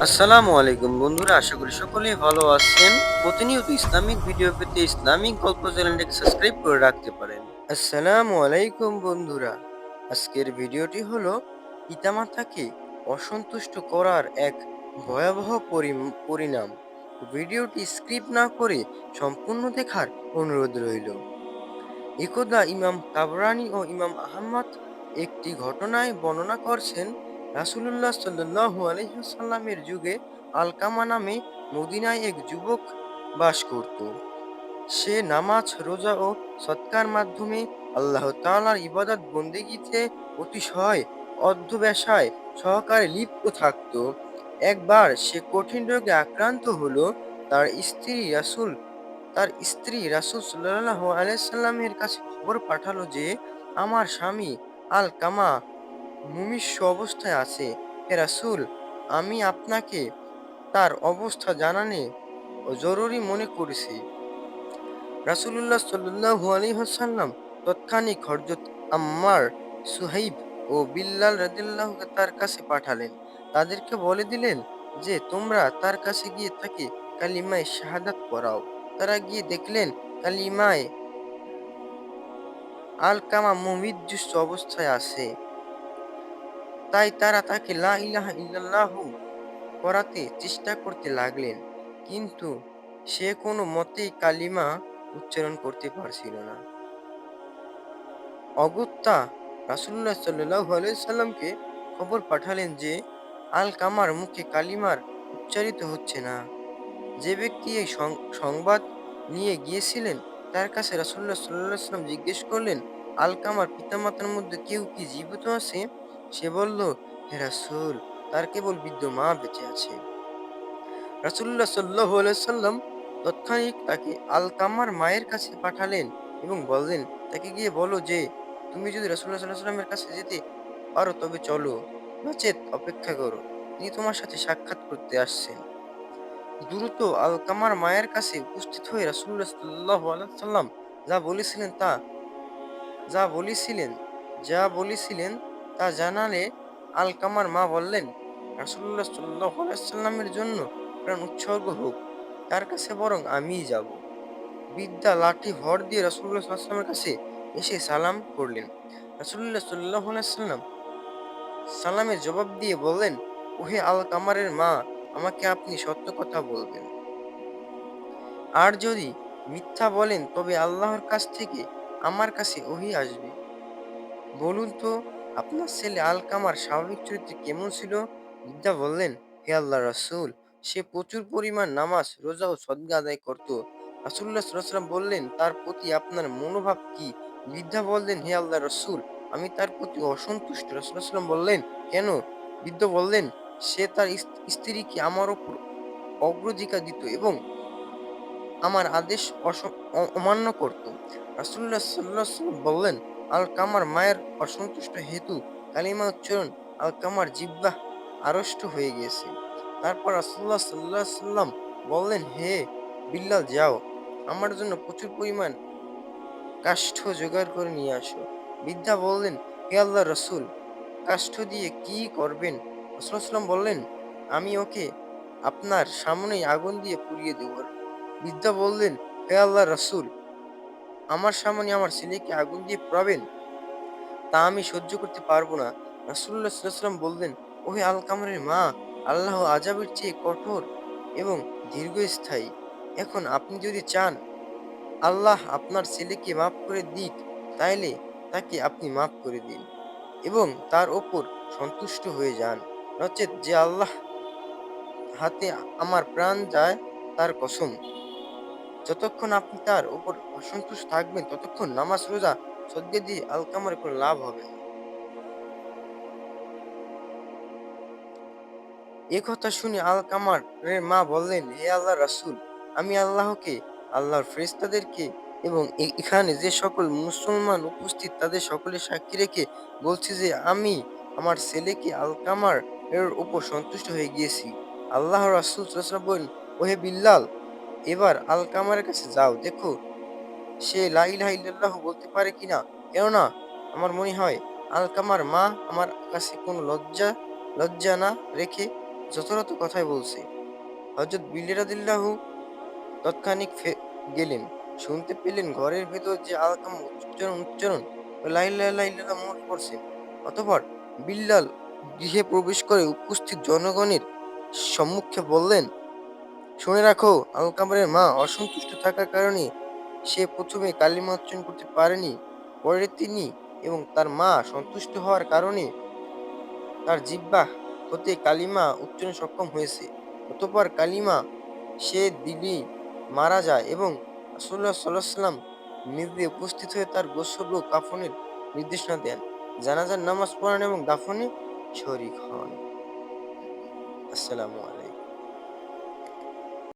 আসসালামু আলাইকুম বন্ধুরা, আশা করি সকলেই ভালো আছেন। প্রতিনিয়ত ইসলামিক ভিডিও পেতে ইসলামিক গল্প চ্যানেলটিকে সাবস্ক্রাইব করে রাখতে পারেন। আসসালামু আলাইকুম বন্ধুরা, আজকের ভিডিওটি হলো পিতামাতাকে অসন্তুষ্ট করার এক ভয়াবহ পরি- পরিণাম। ভিডিওটি স্ক্রিপ্ট না করে সম্পূর্ণ দেখার অনুরোধ রইল। একদা ইমাম তাবরানি ও ইমাম আহমদ একটি ঘটনায় বর্ণনা করছেন রাসূলুল্লাহ সাল্লাল্লাহু আলাইহি ওয়াসাল্লামের যুগে আলকামা নামে মদিনায় এক যুবক বাস করত। সে নামাজ, রোজা ও সৎকার মাধ্যমে আল্লাহ তাআলার ইবাদত বন্দেগীতে অতিশয় অধ্যবসায় সহকারে লিপ্ত থাকত। একবার সে কঠিন রোগে আক্রান্ত হলো, তার স্ত্রী রাসূল, তার স্ত্রী রাসূল সাল্লাল্লাহু আলাইহি সাল্লামের কাছে খবর পাঠালো যে, আমার স্বামী আল কামা মুমূর্ষু অবস্থায় আছে। হে রাসূল, আমি আপনাকে তার অবস্থা জানানে জরুরি মনে করেছি। রাসূলুল্লাহ সাল্লাল্লাহু আলাইহি ওয়াসাল্লাম তৎক্ষণিক হযরত আম্মার সুহাইব ও বিল্লাল রাদিয়াল্লাহু তার কাছে পাঠালেন। তাদেরকে বলে দিলেন যে, তোমরা তার কাছে গিয়ে তাকে কালিমায় শাহাদাত পড়াও। তারা গিয়ে দেখলেন কালিমায়ে আলকামা মুমিজ্জুস অবস্থায় আছে। তাই তারা তাকে লা ইলাহা চেষ্টা করতে লাগলেন। কিন্তু সে কোনো মতেই কালিমা উচ্চারণ করতে পারছিল না। অগত্যা রাসূলুল্লাহ সাল্লাল্লাহু আলাইহি সাল্লামকে খবর পাঠালেন যে আল কামার মুখে কালিমার উচ্চারিত হচ্ছে না। যে ব্যক্তি এই সংবাদ নিয়ে গিয়েছিলেন, তার কাছে রাসূলুল্লাহ সাল্লাল্লাহু আলাইহি সাল্লাম জিজ্ঞেস করলেন আল কামার পিতামাতার মধ্যে কেউ কি জীবিত আছে? সে বলল, হে রাসূল, তার কেবল বৃদ্ধ মা বেঁচে আছে। রাসূলুল্লাহ সাল্লাল্লাহু আলাইহি সাল্লাম তৎক্ষণিক তাকে আল কামার মায়ের কাছে পাঠালেন এবং বললেন, তাকে গিয়ে বলো যে, তুমি যদি রাসূলুল্লাহ সাল্লাল্লাহু আলাইহি সাল্লামের কাছে যেতে পারো, তবে চলো, নচেত অপেক্ষা করো। তিনি তোমার সাথে সাক্ষাৎ করতে আসছেন। দ্রুত আল কামার মায়ের কাছে উপস্থিত হয়ে রাসূলুল্লাহ সাল্লাল্লাহু আলাইহি সাল্লাম যা বলেছিলেন তা, যা বলেছিলেন যা বলেছিলেন তা জানালে আল কামার মা বললেন রাসুল্লাহ আলাইহি সাল্লামের জন্য প্রাণ উৎসর্গ হোক, তার কাছে বরং আমিই যাব। বিদ্যা লাঠি ভর দিয়ে সাল্লাল্লাহু সাল্লামের কাছে এসে সালাম করলেন। রাসূলুল্লাহ সাল্লাল্লাহু আলাইহি সাল্লাম সালামের জবাব দিয়ে বললেন, ওহে আল কামারের মা, আমাকে আপনি সত্য কথা বলবেন। আর যদি মিথ্যা বলেন, তবে আল্লাহর কাছ থেকে আমার কাছে ওহি আসবে। বলুন তো আপনার ছেলে আল কামার স্বাভাবিক চরিত্রে কেমন ছিল? বৃদ্ধা বললেন, হে আল্লাহ রাসূল, সে প্রচুর পরিমাণ নামাজ, রোজা ও সদকা আদায় করত। সাল্লাল্লাহু বললেন, তার প্রতি আপনার মনোভাব কি? বৃদ্ধা বললেন, হে আল্লাহ রাসূল, আমি তার প্রতি অসন্তুষ্ট। ওয়াসাল্লাম বললেন, কেন? বৃদ্ধ বললেন, সে তার স্ত্রীকে আমার ওপর অগ্রাধিকার দিত এবং আমার আদেশ অমান্য করত। রাসুল্লাহ ওয়াসাল্লাম বললেন আল কামার মায়ের অসন্তুষ্ট হেতু কালিমা উচ্চারণ আল কামার জিহ্বা আড়ষ্ট হয়ে গিয়েছে তারপর রাসূলুল্লাহ সাল্লাল্লাহু আলাইহি সাল্লাম বললেন, হে বিল্লাল, যাও। আমার জন্য প্রচুর পরিমাণ কাষ্ঠ জোগাড় করে নিয়ে আসো। বৃদ্ধা বললেন, হে আল্লাহ রসুল, কাষ্ঠ দিয়ে কি করবেন? সাল্লাম বললেন, আমি ওকে আপনার সামনেই আগুন দিয়ে পুড়িয়ে দেব। বৃদ্ধা বললেন, হে আল্লাহ রসুল আমার সামনে আমার ছেলেকে আগুন দিয়ে পোড়াবেন? তা আমি সহ্য করতে পারব না। আলাইহি ওয়াসাল্লাম বললেন, ওহে আল কামরের মা, আল্লাহ আযাবের চেয়ে কঠোর এবং দীর্ঘস্থায়ী। এখন আপনি যদি চান, আল্লাহ আপনার ছেলেকে মাফ করে দিক, তাইলে তাকে আপনি মাফ করে দিন এবং তার ওপর সন্তুষ্ট হয়ে যান। নচেত যে আল্লাহ হাতে আমার প্রাণ যায়, তার কসম। যতক্ষণ আপনি তার উপর অসন্তুষ্ট থাকবেন, ততক্ষণ নামাজ রোজা সদ্যে দিয়ে আলকামার কোনো লাভ হবে। এ কথা শুনে আলকামারের মা বললেন, হে আল্লাহ রাসূল, আমি আল্লাহকে, আল্লাহর ফেরেশতাদেরকে এবং এখানে যে সকল মুসলমান উপস্থিত তাদের সকলের সাক্ষী রেখে বলছি যে, আমি আমার ছেলেকে আলকামার এর উপর সন্তুষ্ট হয়ে গিয়েছি আল্লাহ রাসুল আলাইহি ওহে বিল্লাল এবার আলকামারের কাছে যাও দেখো সে লা ইলাহা ইল্লাল্লাহু বলতে পারে কিনা কেননা আমার মনে হয় আলকামার মা আমার কাছে কোনো লজ্জা লজ্জা না রেখে যথাযথ কথাই বলছে। হযরত বিল্লাহ রাদিয়াল্লাহু তৎক্ষণিক গেলেন। শুনতে পেলেন ঘরের ভেতর যে আলকামা উচ্চারণ, উচ্চারণ লা ইলাহা ইল্লাল্লাহ মুহাম্মাদুর পড়ছে। অতঃপর বিল্লাল গৃহে প্রবেশ করে উপস্থিত জনগণের সম্মুখে বললেন, "শুনে রাখো, আলকামারের মা অসন্তুষ্ট থাকার কারণে সে ১ম এ কালিমা উচ্চারণ করতে পারেনি। পরে তিনি এবং তার মা সন্তুষ্ট হওয়ার কারণে তার জিহ্বা হতে কালিমা উচ্চারণে সক্ষম হয়েছে। অতঃপর কালিমা সে দিনই মারা যায় এবং আলাইহি ওয়াসাল্লাম নিজে উপস্থিত হয়ে তার গোসল ও কাফনের নির্দেশনা দেন। জানাজার নামাজ পড়ান এবং দাফনে শরিক হন। আসসালামু আলাইকুম।